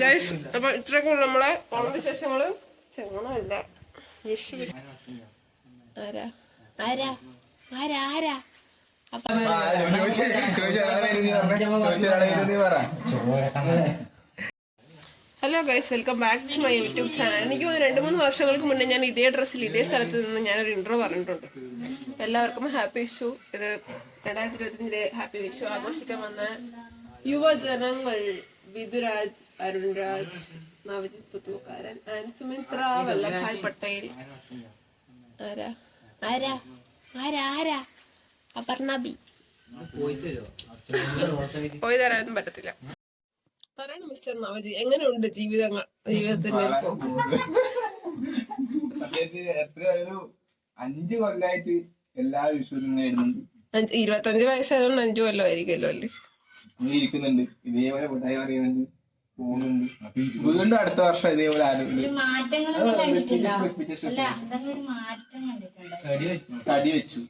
Guys അപ്പൊ ഇത്രയൊക്കെ ഉള്ളു നമ്മളെ. ഓണം വിശേഷങ്ങൾ. ചെങ്ങണല്ല വിഷു വിഷു. ആരാ? ആരാ? ആരാ? ആരാ? Hello guys welcome back to my YouTube channel എനിക്ക് രണ്ട് മൂന്ന് വർഷങ്ങൾക്ക് മുന്നേ ഞാൻ ഇതേ ഡ്രസ്സിൽ ഇതേ സ്ഥലത്ത് നിന്ന് ഞാനൊരു ഇൻട്രോ പറഞ്ഞിട്ടുണ്ട്. അപ്പൊ എല്ലാവർക്കും ഹാപ്പി വിഷു ഇത് രണ്ടായിരത്തി ഇരുപത്തിയഞ്ചിലെ ഹാപ്പി വിഷു ആഘോഷിക്കാൻ വന്ന യുവജനങ്ങൾ വിദുരാജ് അരുൺരാജ് നവജിത് പുത്തൂക്കാരൻ ആൻഡ് സുമിത്ര വല്ലഭായ് പട്ടേൽ ആരാ? ആരാ? ആരാ? ആരാ? അപർണ ബി. പോയി തരാനൊന്നും പറ്റത്തില്ല. പറയണം മിസ്റ്റർ നവജി എങ്ങനെയുണ്ട് ജീവിതങ്ങൾ ജീവിതത്തിന്റെ അഞ്ചു കൊല്ലായിട്ട് എല്ലാ വിഷുവിനും ഇരുപത്തഞ്ച് വയസ്സായതുകൊണ്ട് അഞ്ചു കൊല്ലം ആയിരിക്കുമല്ലോ അല്ലേ? ഇങ്ങനെ ഇരിക്കുന്നുണ്ട്. ഇതേപോലെ മിഠായി പറയുന്നുണ്ട്. പോകുന്നുണ്ട്. വീണ്ടും അടുത്ത വർഷം ഇതേപോലെ കണ്ടിട്ടുണ്ടോ. തടി വെച്ചു.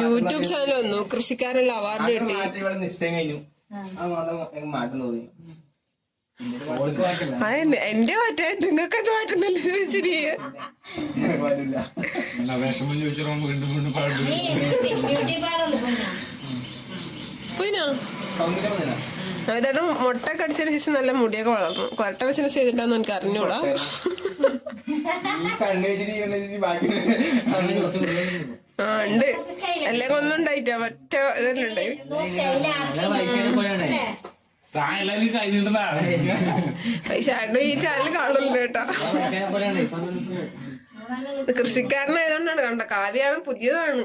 യൂട്യൂബ് ചാനൽ വന്നു. കൃഷിക്കാരുള്ള അവാർഡ് കിട്ടി. മാറ്റം നിശ്ചയം കഴിഞ്ഞു. തോന്നി. എന്റെ- മാറ്റേ നിങ്ങൾക്ക് എന്ത് മാറ്റുന്നില്ല ചോദിച്ചിരി പാടില്ല വിഷമം ചോദിച്ചാൽ വീണ്ടും വീണ്ടും പാടും. നീ ബ്യൂട്ടി പാർലറിൽ പോയിനാ പോയിനാ സൗന്ദര്യം വന്നിനാ? മുട്ട കടിച്ചതിന് ശേഷം നല്ല മുടിയൊക്കെ വളർന്നു. കൊരട്ട ബിസിനസ് ചെയ്തിട്ടാന്ന് എനിക്ക് അറിഞ്ഞൂടാ. ആ ഉണ്ട്. അല്ലെങ്കിൽ ഒന്നും ഉണ്ടായിട്ടാ മറ്റ ഇതന്നെ പൈസ ഈ ചാനൽ കാണുന്നുണ്ട് കേട്ടോ. കൃഷിക്കാരനായതുകൊണ്ടാണ് കണ്ട? കാവ്യാണ് പുതിയതാണ്.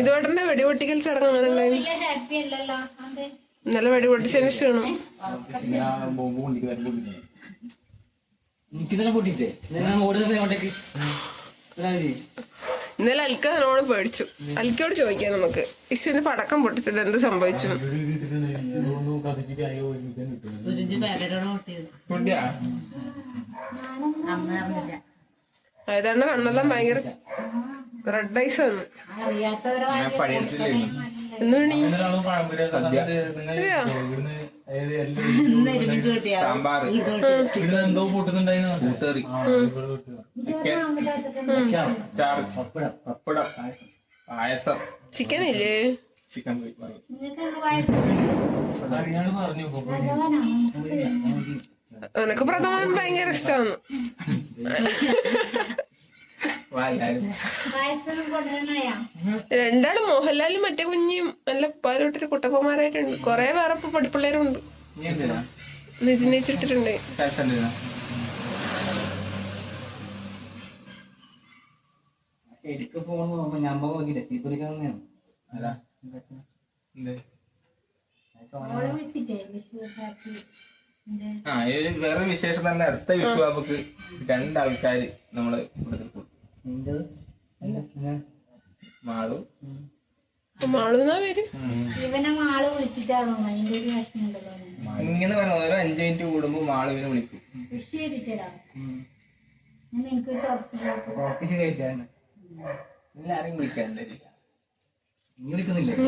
ഇതോടെ വെടിപൊട്ടിക്കൽ ചടങ്ങ് അങ്ങനെ ഉണ്ടായി വലിയ ഹാപ്പി അല്ലല്ലോ. അതെ. ഇന്നലെ വെടിപൊട്ടിച്ചതിന് അങ്ങോട്ടേക്ക് ഇന്നലെ അൽക്ക നല്ലോണം പേടിച്ചു. അൽക്കയോട് ചോദിക്കാം നമുക്ക്. ഇശുവിന് പടക്കം പൊട്ടിച്ചിട്ട് എന്ത് സംഭവിച്ചു? അതാണ് കണ്ണെല്ലാം ഭയങ്കര റെഡ് ഐസ് വന്നു. ചിക്കൻ ചാറ് പപ്പടം. പായസം. ചിക്കൻ ഇല്ലേ? ചിക്കൻ നിനക്ക് പ്രഥമൻ ഭയങ്കര ഇഷ്ടമാണ് രണ്ടാളും മോഹൻലാലും മറ്റേ കുഞ്ഞിയും നല്ല പാലോട്ടൊരു കുട്ടപ്പന്മാരായിട്ടുണ്ട്. കൊറേ വേറെ പഠിപ്പിള്ളേരുണ്ട് നീ എന്തിനാ? നിതിനയിച്ചിട്ടിട്ടുണ്ട് പൈസ എന്തിനാ എനിക്ക് ഫോൺ ഞാൻ ആ ഇത് വേറെ വിശേഷം തന്നെ. അടുത്ത വിഷു നമുക്ക് രണ്ടാൾക്കാര് നമ്മൾ ഇവിടെ മാളും. മാളുന്നാ പേര്? ഇവനെ മാൾ വിളിച്ചിട്ടാണോ? അതിന്റെ ഒരു വിഷമം ഉണ്ടല്ലോ ഇങ്ങനെ പറഞ്ഞ ഓരോ അഞ്ചു മിനിറ്റ് കൂടുമ്പോ മാളുവിനെ വിളിക്കും. ചെയ്തിട്ടാ ഞാൻ ഓഫീസ് കഴിച്ചാണ് എല്ലാരും വിളിക്കുന്നില്ലേ?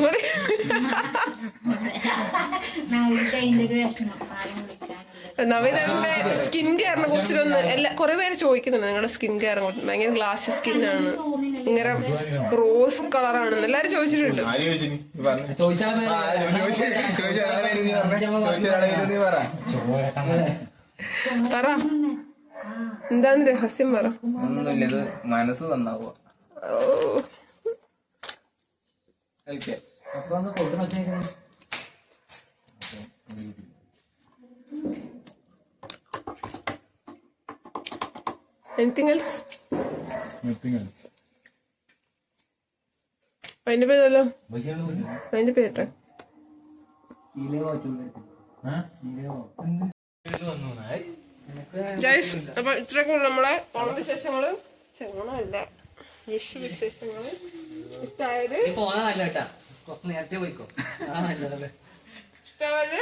അതിന്റെ ഒരു വിഷമം ആരും വിളിക്കാനില്ല നവിതന്റെ സ്കിൻ കെയറിനെ കുറിച്ചിട്ടൊന്ന് എല്ലാ കുറെ പേര് ചോദിക്കുന്നുണ്ട്. നിങ്ങളുടെ സ്കിൻ കെയർ ഭയങ്കര ഗ്ലാസ് ആണ്. ഇങ്ങനെ റോസ് കളറാണെന്ന് എല്ലാരും ചോദിച്ചിട്ടുണ്ട്. പറ. എന്താണ് രഹസ്യം പറ. മനസ്സ് നന്നാവുക. ഓക്കെ. അപ്പൊ ഒന്ന് കൊണ്ടു else? Nothing else. അതിന്റെ പേരല്ലോ? അതിന്റെ പേരട്ടെ ജയ്സ് അപ്പൊ ഇത്രയൊക്കെ നമ്മളെ ഓണവിശേഷങ്ങൾ ചെങ്ങണല്ല വിഷു വിശേഷങ്ങൾ. കുറച്ച് നേരത്തെ പോയിക്കോ. ഇഷ്ടമായത്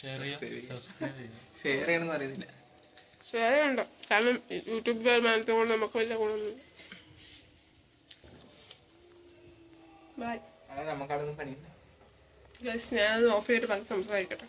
ഷെയർ ചെയ്യണമെന്ന് അറിയുന്നില്ല ഷെയർ ചെയ്യണ്ട കാരണം യൂട്യൂബ് വരുമാനത്തെ കൊണ്ട് നമുക്ക് വലിയ ഗുണമൊന്നുമില്ല. ബൈ പണിയില്ല ഞാനത് ഓഫ് ചെയ്തിട്ട് ബാക്കി സംസാരിക്കട്ടെ.